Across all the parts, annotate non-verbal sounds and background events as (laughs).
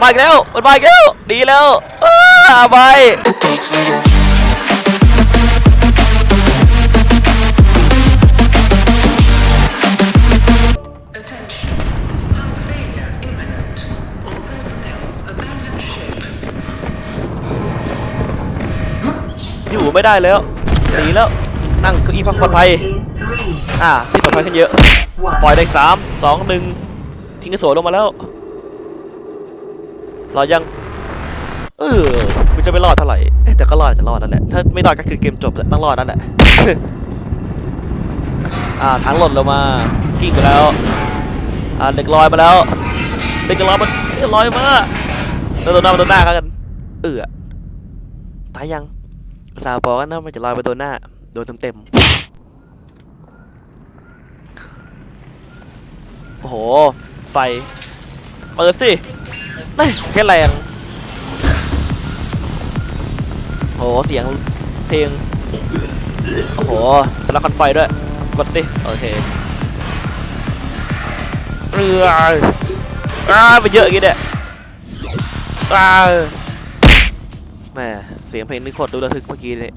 มาอีกแล้วมันมาอีกแล้วดีแล้วอ้าไปอยู่ไม่ได้แล้วหนีแล้วนั่งเก้าอี้พักปลอดภัยอ่าสิปลอดภัยขึ้นเยอะปล่อยได้สามสองหนึ่งทิ้งกระโสนลงมาแล้ว เรอยัง เออมันจะไม่รอดเท่าไหร่แต่ก็รอดจะรอดนั่นแหละ ถ้าไม่รอดก็คือเกมจบแหละต้องรอดนั่นแหละ อ่าทั้งหล่นลงมา กิ้งไปแล้ว อ่าเด็กลอยมาแล้วเด็กลอยมันลอยมาโดนหน้าโดนหน้ากัน เออตายยังสาวบอกกันนะมันจะลอยไปโดนหน้า โดนเต็มๆโอ้โห ไฟ เปิดสิ นี่แค่แรงโอ้โหเสียงเพลง โอ้โหสลักคันไฟด้วย กดสิ โอเคเรืออ้าไปเยอะอย่างงี้เนี่ยอ้าแหม่เสียงเพลงนี่โคตรดูระทึกเมื่อกี้เลย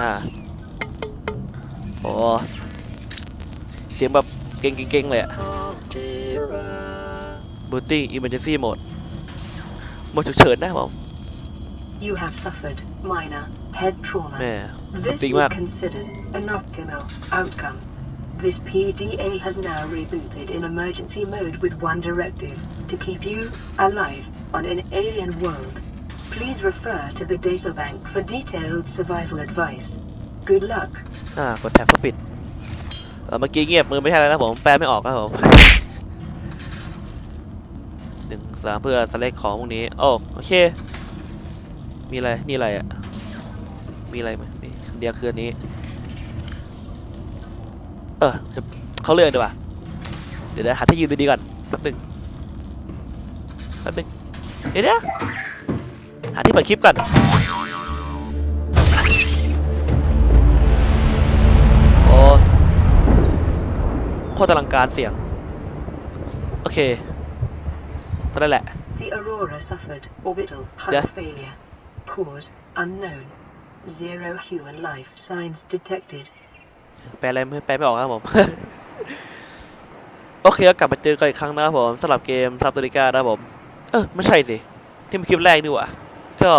อ่าโอ้เสียงแบบเก่งๆเลยอะ บูตี้อิมเมอร์เจนซี่โหมดโหมดฉุกเฉินนะผม You have suffered minor head trauma. แม่ This จริง is มาก considered an optimal outcome. This PDA has now rebooted in emergency mode with one directive to keep you alive on an alien world. Please refer to the databank for detailed survival advice. Good luck. อ่ากดแท็บเพื่อปิดเออเมื่อกี้เงียบมือไม่ใช่แล้วนะผม แปลไม่ออกครับผม สามเพื่อสเล็กของพวกนี้โอ้โอเค มีอะไร นี่อะไรอะมีอะไรไหมมีอันเดียวคืนนี้ เออเดี๋ยวเขาเลื่อนดีกว่าเดี๋ยวนะหาที่ยืนดีๆก่อนแป๊บนึงแป๊บนึงเดี๋ยวนะหาที่เปิดคลิปก่อนโอ้โคตรอลังการเสียง โอเค เท่านั้นแหละ The Aurora suffered orbital hull Yeah. failure. Cause unknown. Zero human life signs detected. แปลอะไรไม่แปลไม่ออกนะครับผม โอเคก็กลับมาเจอกันอีกครั้งนะครับผมสำหรับเกมซับต r ริก้านะครับผม เออไม่ใช่สิที่มันคลิปแรกนี่หว่าก็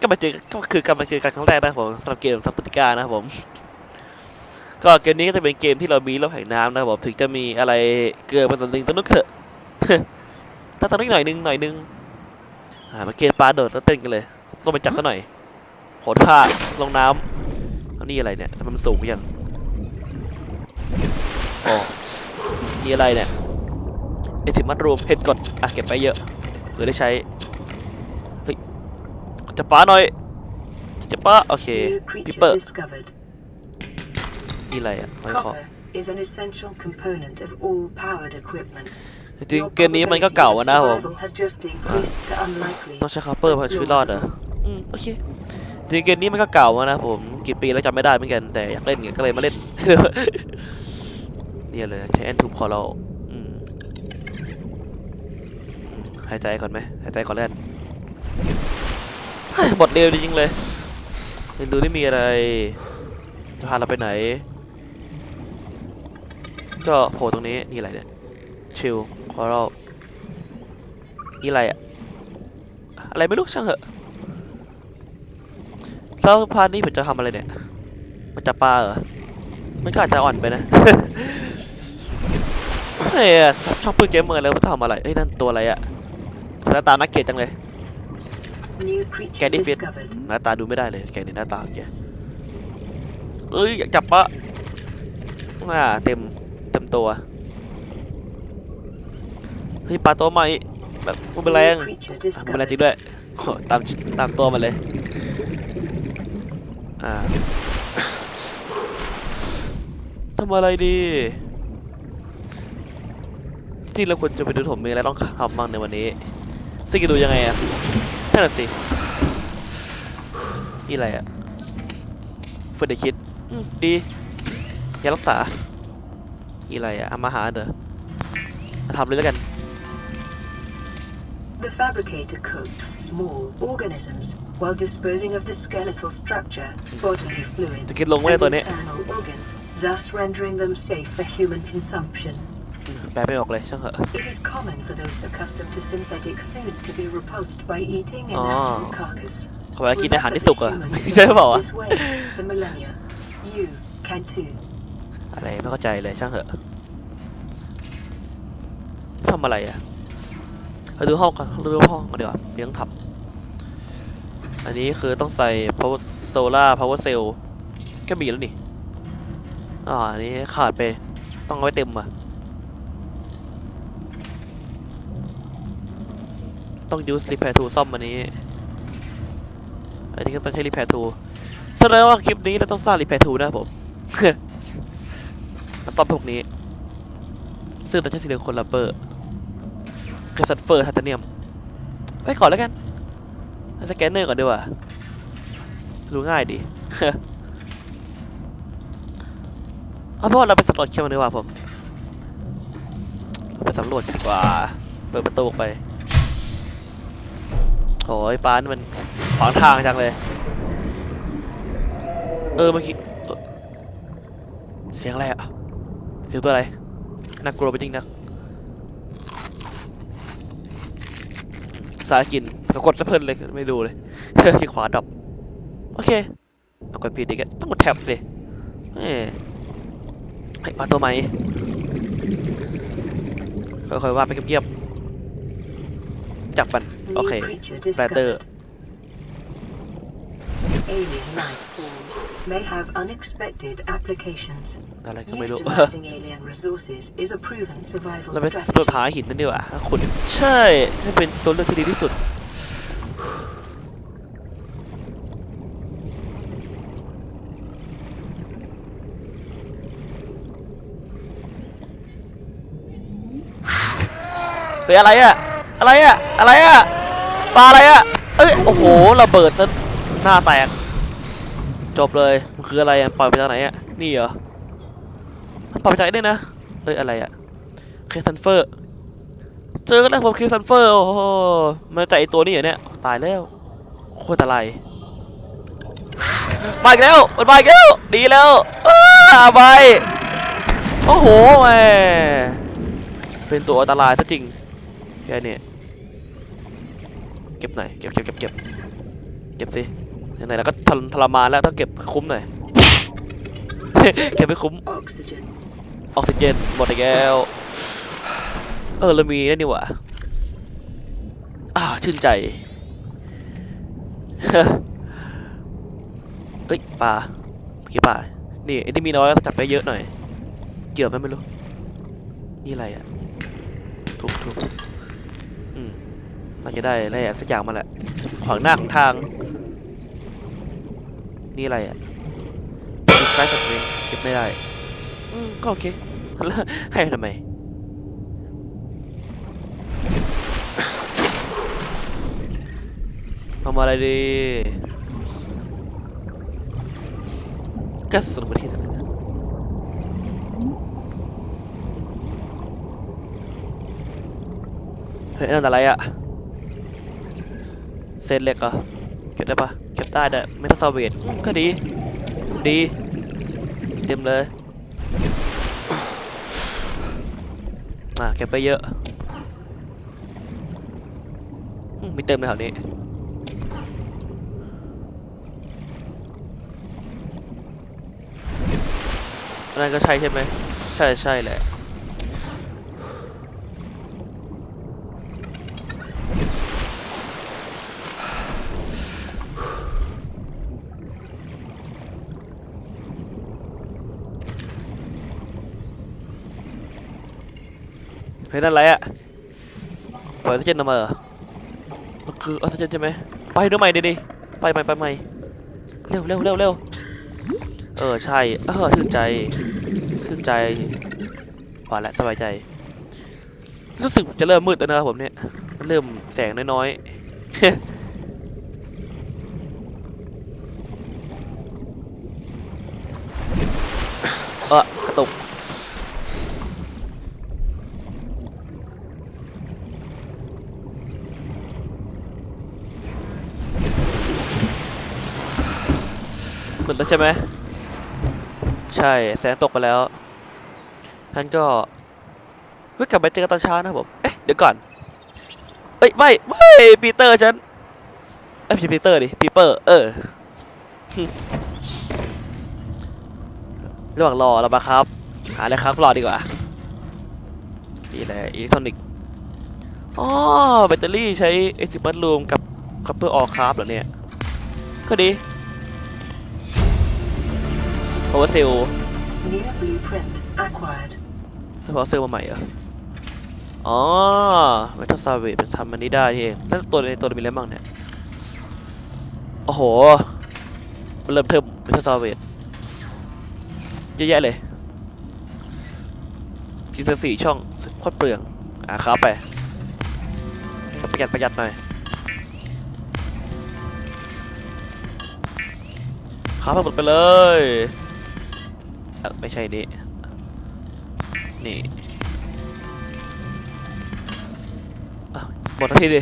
ก็มาเจอก็คือกลับมาเจอกันครั้งแรกนะครับผมสำหรับเกมซับต r ริก้านะครับผมก็เกมนี้ก็จะเป็นเกมที่เรามีโลกแห่งน้ำนะครับผมถึงจะมีอะไรเกิดมาตัวหนึงตัวนึงก็เถอะ ถ้าตัวนึงหน่อยนึงหน่อยนึงอ่ามาเกมปลาโดดแล้วเต้นกันเลยต้องไปจับกันหน่อยโหดท่าลงน้ำแล้วนี่อะไรเนี่ยทำไมมันสูงยังอ๋อนี่อะไรเนี่ยไอสิมัดรวมเห็ดกดอะเก็บไปเยอะเผื่อได้ใช้เฮ้ยจะป้าหน่อยจะป้าโอเค New พิป creature เปอร์ discovered. นี่อะไรอะไม่ขอ Copper is an essential component of all powered equipment. จริง Your ๆเกมนี้มันก็ probability เก่า of อะนะผม survival has just increased to unlikely. ต้องใช้คัพเปอร์เพื่อชีวิตรอดเหรออืมโอเคจริงๆเกมนี้มันก็เก่าอะนะผมกี่ปีแล้วจำไม่ได้เหมือนกันแต่อยากเล่นไงก็เลยมาเล่นเนี่ยเลยใช้แอนทูมคอเราอืมหายใจก่อนไหมหายใจก่อนเล่นเฮ้ยหมดเร็วจริงๆเลยไม่รู้ได้มีอะไรจะพาเราไปไหนก็โผล่ตรงนี้นี่อะไรเนี่ย ชิลคอเรานี่อะไรอะอะไรไม่รู้ช่างเหอะแล้วพาร์ทนี้ผมจะทำอะไรเนี่ย มันจะปลาเหรอ มันก็อาจจะอ่อนไปนะเฮ้ยชอบปืนเกมเมอร์แล้วมาทำอะไรเอ้ยนั่นตัวอะไรอะหน้าตานักเกลียดจังเลย New creature Can it fit? discovered. หน้าตาดูไม่ได้เลย แกนี่หน้าตาแกเอ้ยอยากจับปะอ่าเต็มเต็มตัว เฮ้ยปลาตัวใหม่แบบบูมเบอแรง New creature บูมเบอแรงจริงด้วยตามตามตัวมันเลยอ่าทำอะไรดีจริงเราควรจะไปดูถมมีอะไรต้องทำบ้างในวันนี้ซึ่งจะดูยังไงอะนั่นแหะสินี่อะไรอะเฟอร์เดคิดดียารักษานี่อะไรอะอามาหาเด้อทำเลยแล้วกัน The fabricator cooks small organisms while disposing of the skeletal structure, bodily fluids, Te kết lung với and tôi nè. internal organs, thus rendering them safe for human consumption. แปลไม่ออกเลยช่างเหอะ It is common for those accustomed to synthetic foods to be repulsed by eating an Ah. animal carcass. เขาบอกว่ากินอาหารที่สุกเหรอะ Remember that ใช่หรือเปล่าวะ humans this way for millennia. You can too. อะไรไม่เข้าใจเลยช่างเถอะทำอะไรอ่ะ (laughs) เราดูห้องกันดูห้องกันดีกว่าเลี้ยงทำอันนี้คือต้องใส่ power solar power cell ก็มีแล้วนี่อ่าอันนี้ขาดไป ต้องเอาไว้เต็มอะ ต้อง use repair tool ซ่อมอันนี้ อันนี้ก็ต้องใช้ repair tool แสดงว่าคลิปนี้เราต้องสร้าง repair tool นะผมซ่อมพวกนี้ ซึ่งต้องใช้ซิลิโคนลับเบอร์ กับซัลเฟอร์ไทเทเนียมไว้ก่อนแล้วกันสแกนเนอร์ก่อนดีกว่ารู้ง่ายดีเอาเป็นว่าเราไปสำรวจเข้มกันดีกว่าผมไปสำรวจดีกว่า เปิดประตูออกไปโอ้ยปานมันขวางทางจังเลย เออเมื่อกี้เอ่อเสียงอะไรอะเสียงตัวอะไรน่ากลัวไปจริงนะ สายกินแล้วกดซะเพลินเลยไม่ดูเลยที่ขวาดรอปโอเคเอากดผิดอีกอะต้องกดแท็บสิเอ้ยให้มาตัวใหม่ค่อยๆว่าไปเงียบๆจับมันโอ New เค creature Better. discovered. Alien life forms may have unexpected applications. อะไรก็ไม่รู้ Utilizing alien resources is a proven survival เราไปสำรวจ strategy. หาหินนั่นดีกว่าขุดใช่นี่เป็นตัวเลือกที่ดีที่สุด เฮ้ยอะไรอะอะไรอะอะไรอะปลาอะไรอะเอ้ย โอ้โหระเบิดซะหน้าแตก จบเลยมันคืออะไรอะปล่อยไปจากไหนอะนี่เหรอมันปล่อยไปจากไหนเนี่ยนะเอ้ยอะไรอะเคซันเฟอร์เจอกันแล้วผมคิวซันเฟอร์โอ้โหมาจากไอตัวนี้เหรอเนี่ยตายแล้วโคตรอะไรมาอีกแล้วมันมาอีกแล้วดีแล้วอาไปโอ้โหแหมเป็นตัวอันตรายซะจริงแค่นี้เก็บหน่อยเก็บเก็บเก็บเก็บเก็บสิ ไหนๆแล้วก็ทรทรมานแล้วต้องเก็บให้คุ้มหน่อย เก็บให้คุ้ม Oxygen. ออกซิเจนหมดอีกแล้วเออเรามีนั่นนี่หว่าอ่าชื่นใจ เอ้ยปลาเมื่อกี้ปลานี่ไอ้ที่มีน้อยก็จับไปเยอะหน่อย เกี่ยวไหมไม่รู้ นี่อะไรอะทุบทุบอืมเราจะได้อะไรสักอย่างมาแหละ ขวางหน้าของทาง นี่อะไรอะดิสไลสัตว์เลี้ยงเก็บไม่ได้ อืม ก็โอเค แล้วให้ทำไม ทำอะไรดีก็สรุปที่ตรงนั้นนะเฮ้ยนั่นอะไรอะเศษเหล็กเหรอเก็บได้ปะเก็บได้แต่ไม่ต้องซาเวตก็ดี ดีเต็มเลยอะเก็บไปเยอะอืมมีเต็มเลยแถวนี้อันนั้นก็ใช่ใช่ไหมใช่ใช่แหละ เฮ้ยนั่นอะไรอะปล่อยออกซิเจนออกมาเหรอมันคือออกซิเจนใช่ไหมไปดูใหม่ดิดิไปใหม่ไปใหม่เร็วเร็วเร็วเร็วเออใช่เออชื่นใจชื่นใจพอแล้วสบายใจ รู้สึกจะเริ่มมืดแล้วนะครับผมเนี่ยมันเริ่มแสงน้อยๆ เออกระตุก สุด แล้วใช่ไหมใช่แสงตกไปแล้วท่านก็เฮ้ยกลับไปเจอกันตอนเช้านะครับผมเอ๊ะเดี๋ยวก่อนเอ้ยไม่ไม่ปีเตอร์ฉันเอ้ยไม่ใช่ปีเตอร์ดิปีเปอร์เออระหว่างรอเรามาครับหาอะไรครับรอดีกว่านี่แหละอิเล็กทรอนิกส์อ๋อแบตเตอรี่ใช้เอซิบัตรวมกับคัพเปอร์ออคราฟเหรอเนี่ยก็ดี โอเวอร์เซล New blueprint acquired. เฉพาะเซลมาใหม่เหรอ อ๋อเมทัลซาเวตมันทำมันนี้ได้นี่เอง แล้วตัวในตัวมีอะไรบ้างเนี่ย โอ้โห มันเริ่มเทิมเมทัลซาเวตเยอะแยะเลยกินสักสี่ช่องโคตรเปลือง อะครับไปประหยัดประหยัดหน่อยครับให้หมดไปเลย เออไม่ใช่นี่นี่หมดทีดิ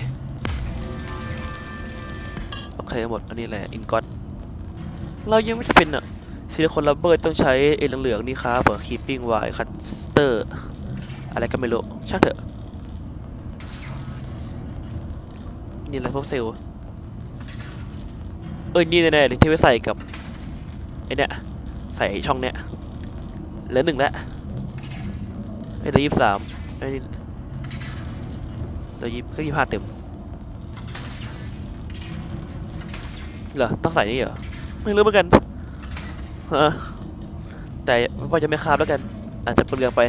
โอเคหมดอันนี้แหละอินกอตเรายังไม่จะเป็นอะซิลิโคนลับเบอร์ต้องใช้เอเหลืองๆนี่ครับเปิดคีปปิ้งไวคัตเตอร์อะไรก็ไม่รู้ช่างเถอะนี่อะไรพวกเซลล์เอ้ยนี่แน่ๆเลยที่ไว้ใส่กับไอเนี้ยใส่ช่องเนี้ย เหลือหนึ่งแล้วไอ้เหลือยี่สิบสามไอ้นี่เหลือยี่ก็ยี่ห้าเต็มเหรอต้องใส่นี่เหรอไม่รู้เหมือนกันเออแต่ว่าจะไม่คาบแล้วกัน อาจจะเปลืองไป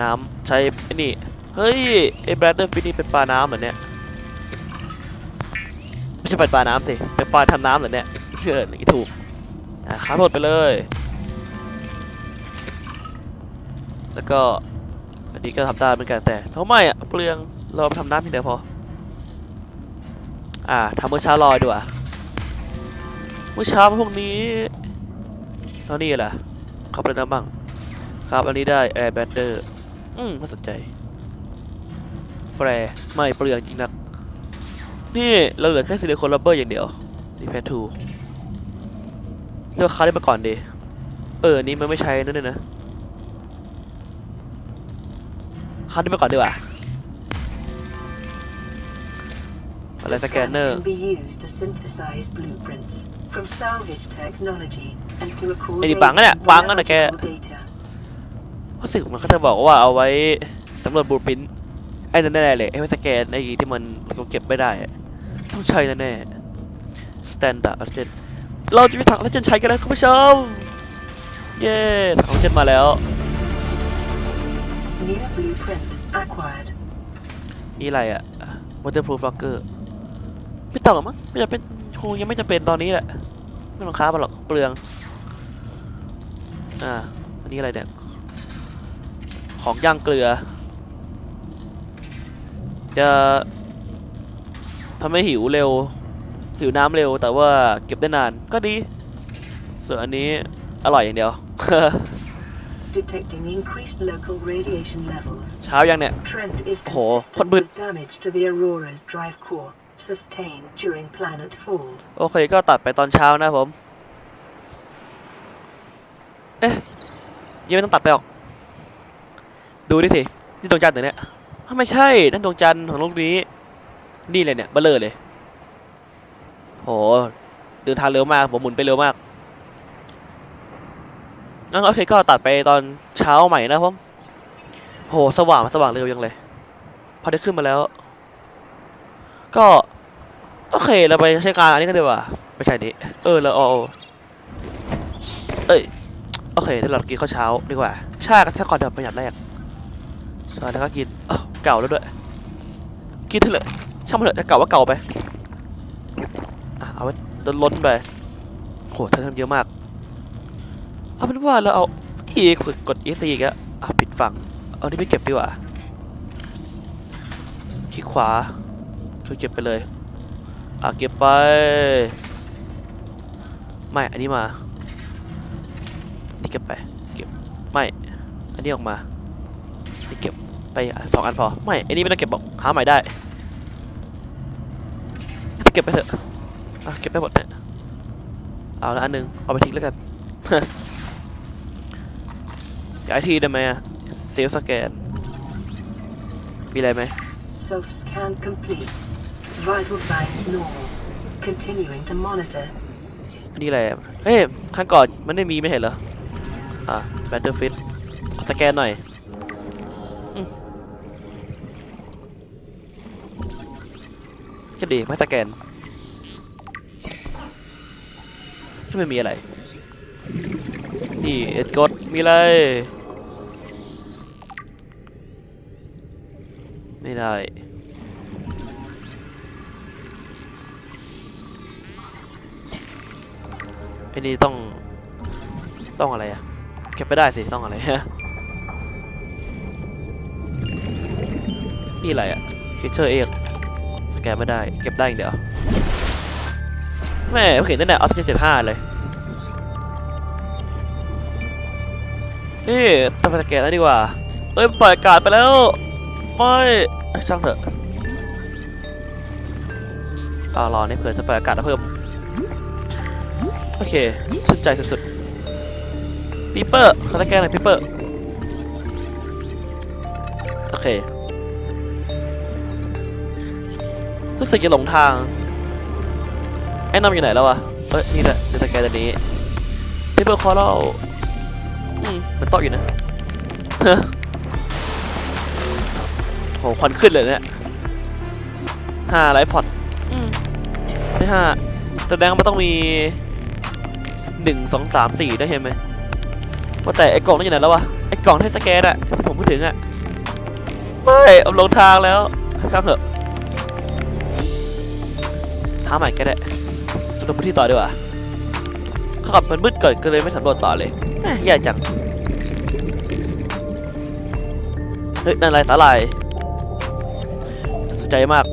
น้ำใช้ไอ้นี่เฮ้ยไอ้แบรดเดอร์ฟินนี่เป็นปลาน้ำเหรอเนี่ยไม่ใช่เป็นปลาน้ำสิเป็นปลาทำน้ำเหรอเนี่ยเอออย่างนี้ถูกอะครับหมดไปเลย แล้วก็อันนี้ก็ทำได้เหมือนกันแต่ทำไมอะเปลืองเราทำน้ำเพียงเดียวพอ อ่าทำเมื่อเช้าลอยดีกว่าเมื่อเช้าพวกนี้แล้วนี่แหละขับอะไรน้ำบ้างครับอันนี้ได้ Air b a n d e r อืมน่าสนใจแฟร์ไม่เปลืองจริงนักนี่เราเหลือแค่ซิลิโคนลับเบอร์อย่างเดียวนี่แพทูเลือกค้าได้มาก่อนดีเออนี่มันไม่ใช้นั่นเลยนะ ค้าได้มาก่อนดีกว่าอะไรสแกนเนอร์ can be used to synthesize blueprints from salvage technology and to record ไอ้นี่ปังอะเนี่ยปังอะเนี่ยแก biological data. รู้สึกมันก็จะบอกว่าเอาไว้สำรวจบูปินไอ้นั่นแน่ๆเลยไอ้ไว้สแกนไอ้ที่มันเราเก็บไม่ได้อะต้องใช้แน่ๆสแตนดาร์ดเจนเราจะไปถังแล้วเจนใช้กันแล้วคุณผู้ชม เย้ถังออกซิเจนมาแล้ว New blueprint acquired. นี่อะไรอะ waterproof locker ไม่ต้องหรอกมั้งไม่จำเป็นคงยังไม่จำเป็นตอนนี้แหละ ไม่ต้องค้ามันหรอกเปลือง อ่าอันนี้อะไรเนี่ย ของย่างเกลือ จะทำให้หิวเร็ว หิวน้ำเร็วแต่ว่าเก็บได้นานก็ดี ส่วนอันนี้อร่อยอย่างเดียว Detecting increased local radiation levels. เช้ายังเนี่ย Trend is Oh, consistent what bit- with damage to the Aurora's drive core sustained during planet fall. โอเคก็ตัดไปตอนเช้านะผม เอ๊ะยังไม่ต้องตัดไปหรอก ดูดิสิ นี่ดวงจันทร์เหรอเนี่ยอ้าวไม่ใช่ นั่นดวงจันทร์ของโลกนี้ นี่เลยเนี่ยเบลเลอร์เลย โหเดินทางเร็วมาก ผมหมุนไปเร็วมาก งั้นโอเคก็ตัดไปตอนเช้าใหม่นะผมโหสว่างสว่างเร็วยังเลย พอได้ขึ้นมาแล้ว ก็โอเคเราไปใช้การอันนี้กันดีกว่าไม่ใช่นี้เออเราเอาเอ้ยโอเคเดี๋ยวเรากินข้าวเช้าดีกว่าช่ก็ใช่ก่อนเดี๋ยวประหยัดแรกช่แล้วก็กินเก่าแล้วด้วยกินเถอะเลยช่างมันเถอะจะเก่าว่าเก่าไปเอาไว้ลดล้นไปโหเธอทำเยอะมาก เอาเป็นว่าเราเอาอีกกด E C อีกอะอะปิดฝั่ง เอาที่ไม่เก็บดีกว่าคลิกขวา คือเก็บไปเลย อะเก็บไป ไม่ อันนี้มา นี่เก็บไป เก็บ ไม่ อันนี้ออกมา นี่เก็บไปสองอันพอ ไม่ อันนี้ไม่ต้องเก็บบอกหาใหม่ได้ เก็บไปเถอะ อะเก็บไปหมดเนี่ยเอาละอันหนึ่งเอาไปทิ้งแล้วกัน ย้ายทีได้ไหมอะเซลสแกน มีอะไรไหม Self scan complete. Vital signs normal. Continuing to monitor. อันนี้อะไรอะเฮ้ยครั้งก่อนมันไม่มีไม่เห็นเหรอ อะ Battlefield ขอสแกนหน่อยอืมก็ดีไม่สแกนก็ไม่มีอะไร นี่เอ็ดกดมีอะไรไม่ได้ ไอ้นี่ต้องต้องอะไรอะเก็บไม่ได้สิ ต้องอะไรฮะนี่อะไรอะคิเชอร์เอ็กสแกนไม่ได้ เก็บได้อย่างเดียวแม่เห็นตั้งแต่ออสเจนเจ็ดห้าเลย นี่ต้องไปสแกนแล้วดีกว่าเอ้ยปล่อยอากาศไปแล้วไม่ช่างเถอะอ่ารอนี่เผื่อจะปล่อยอากาศเพิ่มโอเคชื่นใจสุดๆปีเปอร์เขาจะแก้อะไรปีเปอร์โอเครู้สึกจะหลงทางไอ้นำอยู่ไหนแล้ววะเอ้ยนี่แหละจะสแกนตัวนี้ปีเปอร์คอรัลอืม มันโตะอยู่นะโหควันขึ้นเลยเนี่ยห้าไลฟ์พอดอืมไม่ห้าแสดงว่ามันต้องมีหนึ่งสองสามสี่ได้เห็นไหมว่าแต่ไอ้กล่องนั่นอยู่ไหนแล้ววะไอ้กล่องที่สแกนอะที่ผมพูดถึงอะไม่เอาลงทางแล้วช่างเถอะหาใหม่ก็ได้สำรวจพื้นที่ต่อดีกว่าเข้ากับมันมืดเกินก็เลยไม่สำรวจต่อเลยแหม่แย่จัง เฮ้ยนั่นอะไรสาลายน่าสนใจมาก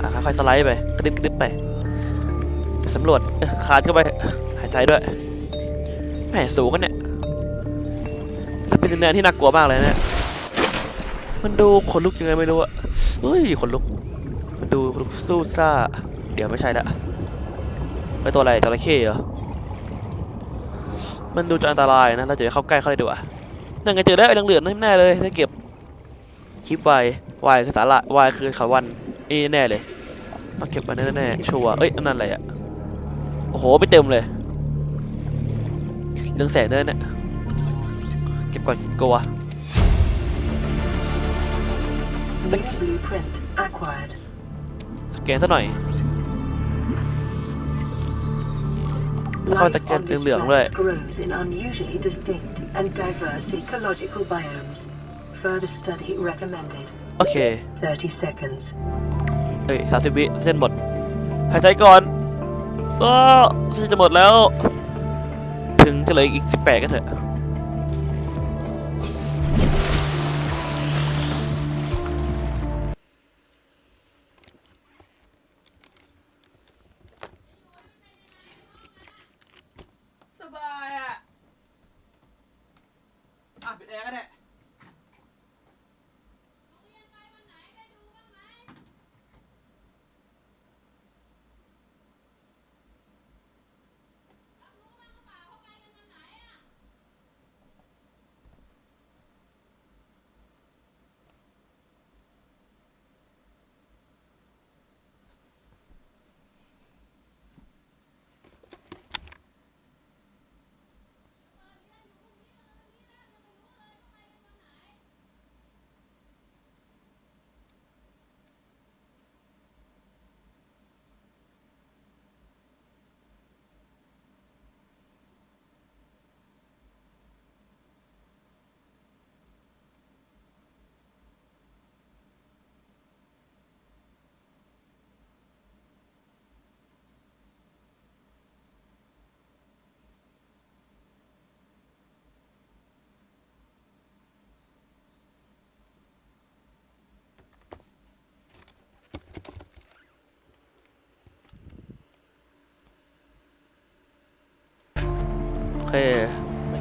อะค่อยๆสไลด์ไปกระดึบกระดึบไปสำรวจเอ้ยคานเข้าไปหายใจด้วยแหมสูงกันเนี่ยแล้วเป็นดินแดนที่น่ากลัวมากเลยเนี่ยมันดูขนลุกยังไงไม่รู้อะเฮ้ยขนลุก มันดูขนลุกสู้ซ่า เดี๋ยวไม่ใช่ละไปตัวอะไรจระเข้เหรอ มันดูจะอันตรายนะ เราจะเข้าใกล้เขาเลยดีกว่านั่นไงเจอแล้วไอ้เหลืองๆนั่นแน่เลยถ้าเก็บ คลิปไวไวคือสาระไวคือเขาวันนี่แน่เลยต้องเก็บมันแน่ๆชัวร์เอ้ยอันนั่นอะไรอะโอ้โหไปเต็มเลยเรื่องแสงเดินเนี่ยเก็บก่อนกลัว New blueprint acquired. สแกนซะหน่อยแล้วเข้า Life สแกน on this เหลืองๆด้วย planet grows in unusually distinct and diverse ecological biomes. Further study recommended. โอเค 30 seconds. เอ้ยสามสิบวิเส้นหมด หายใจก่อนเออเส้นจะหมดแล้ว ถึงจะเหลืออีกสิบแปดกันเถอะ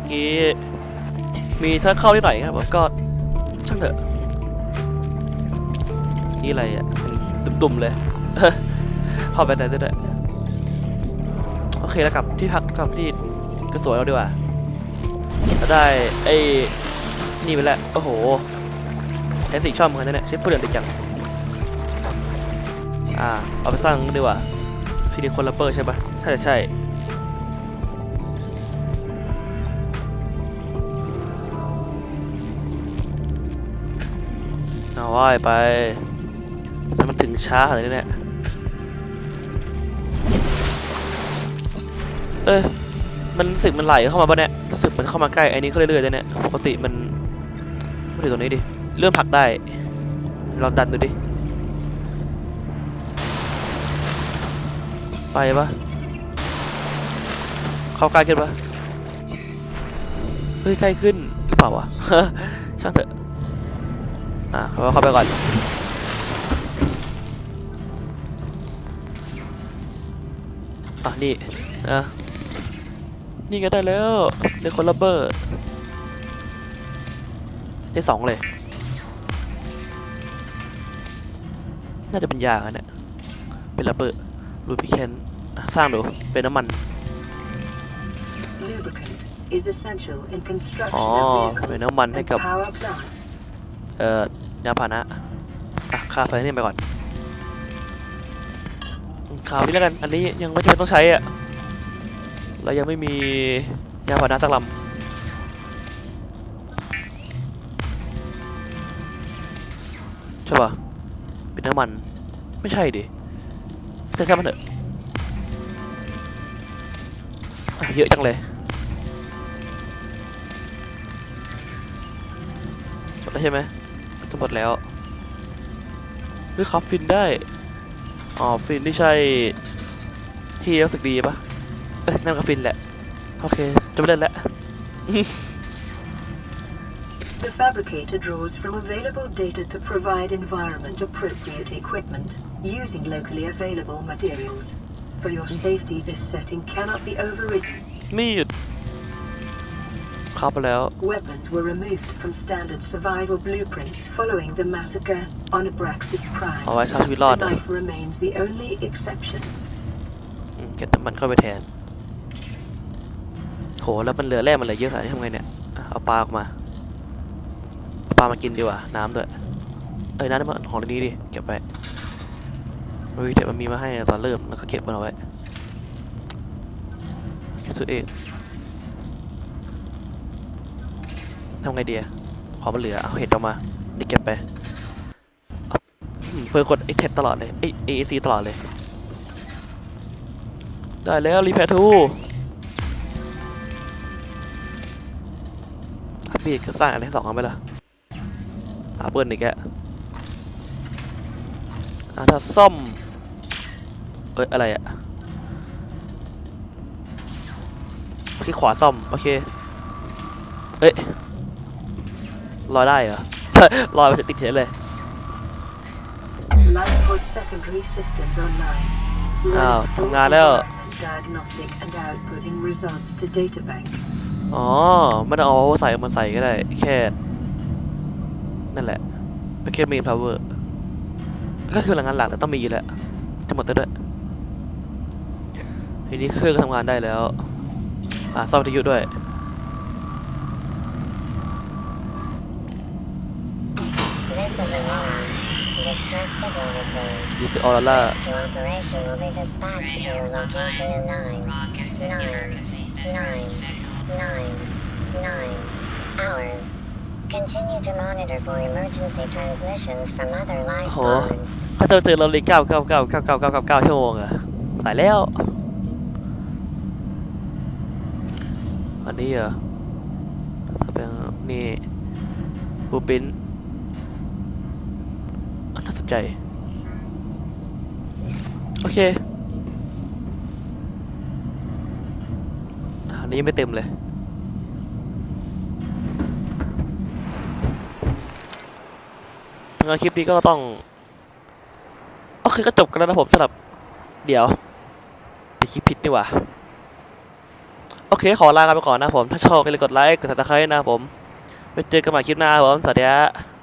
กี้ มีเธอเข้านิดหน่อยครับผมก็ช่างเถอะนี่อะไรอะเป็นตุ่มๆเลยเข้าไปได้ด้โอเคแล้วกลับที่พักกลับที่ก็สวยแล้วดีกว่าเราได้ไอ้นี่ไปแล้ว โอ้โหแอสซี่ชอบเหมือนกันนะเนี่ยใช้เปลือกดีจังอ่าเอาไปสร้างดีกว่าซิลิโคนลัปเปอร์ใช่ปะใช่ใช่ เอาว่ายไปแต่มันถึงช้าขนาดนี้เนี่ยเอ้ยมันรู้สึกมันไหลเข้ามาปะเนี่ยรู้สึกมันเข้ามาใกล้ไอ้นี้ก็เรื่อยๆเลยเนี่ยปกติมันมาถึงตรงนี้ดิเริ่มผลักได้ลองดันดูดิไปปะเข้าใกล้ขึ้นปะเฮ้ยใกล้ขึ้นหรือเปล่าวะช่างเถอะ อะเข้าเข้าไปก่อนอะนี่นะนี่ก็ได้แล้วเดคอลลาเบอร์ได้สองเลย น่าจะเป็นยาอันเนี่ยเป็นระเบิดรูพิเคนอะสร้างดูเป็นน้ำมัน Lubricant is essential in construction อ๋อ of เป็น vehicles น้ำมันให้ and กับ power plants. เอ่อยานพานะอะค่าไฟนี่ไปก่อนข่าวนี้แล้วกัน อันนี้ยังไม่จำเป็นต้องใช้อะเรายังไม่มียานพานะสักลำใช่ปะเป็นน้ำมัน ไม่ใช่ดิแต่ช่างมันเถอะอะเยอะจังเลยหมดแล้วใช่ไหม หมดแล้วเฮ้ยครับฟินได้ อ๋อ ฟินที่ใช่ที่รู้สึกดีปะเอ้ยนั่นก็ฟินแหละ โอเค จะไม่เล่นแล้ว The fabricator draws from available data to provide environment appropriate equipment using locally available materials. For your safety, this setting cannot be overridden. มีด เข้าไปแล้ว Weapons were removed from standard survival blueprints following the massacre on Abraxas Prime. เอาไว้ใช้ชีวิตรอด The นะ knife remains the only exception. อืมเก็บน้ำมันเข้าไปแทน โห แล้วมันเหลือแร่มันเหลือเยอะขนาดนี้ทำไงเนี่ยอะเอาปลาออกมาเอาปลามากินดีกว่า น้ำด้วย เอ้ยน้ำมันของในนี้ดิ เก็บไว้มันมีเดี๋ยวมันมีมาให้ตอนเริ่ม แล้วก็เก็บมันเอาไว้เก็บซื้อเอง ทำไงดีขอมันเหลือ เอาเห็ดออกมานี่เก็บไปเอาอืมเพื่อกดไอเทตลอดเลยไอเอซีตลอดเลย ได้แล้วรีแพทูอัพบีดก็สร้างอันที่สองเอาไปละอาเปิลอีกแกะอะถ้าซ่อม เอ้ย อะไรอะคลิกขวาซ่อม โอเค เอ้ย ลอยได้เหรอ ลอยไปจะติดเฉยเลย Lifepod secondary systems online. Oh, Full nga daw. environment Diagnostic and outputting results to databank. อ๋อไม่ต้องเอาใส่มันใส่ก็ได้ แค่ นั่นแหละเป็นแค่เมนพาวเวอร์ก็คือพลังงานหลักแต่ต้องมีอยู่แหละจะหมดแล้วด้วยทีนี้เครื่องก็ทำงานได้แล้ว อะซ่อมวิทยุด้วย This is Aurora. Distress signal received. ดิสออร่า Rescue operation will be dispatched to your location in nine, nine, nine, nine, nine hours. Continue to monitor for emergency transmissions from other life Oh. pods. ถ้าเจอเจอเราเลยเก้าเก้าเก้าเก้าเก้าเก้าเก้าเก้าชั่วโมงอะตายแล้ว อันนี้เหรอถ้าเป็นนี่บูปินอั น่าสนใจ โอเคอันนี้ยังไม่เต็มเลย งานคลิปนี้ก็ต้อง โอเคก็จบกันแล้วนะผมสำหรับ เดี๋ยวไปคลิปผิดนี่ว่าโอเค ขอลาไปก่อนนะผม ถ้าชอบก็เลยกดไลค์ กดติดตามนะผม ไปเจอกันใหม่คลิปหน้าผม สวัสดีครับ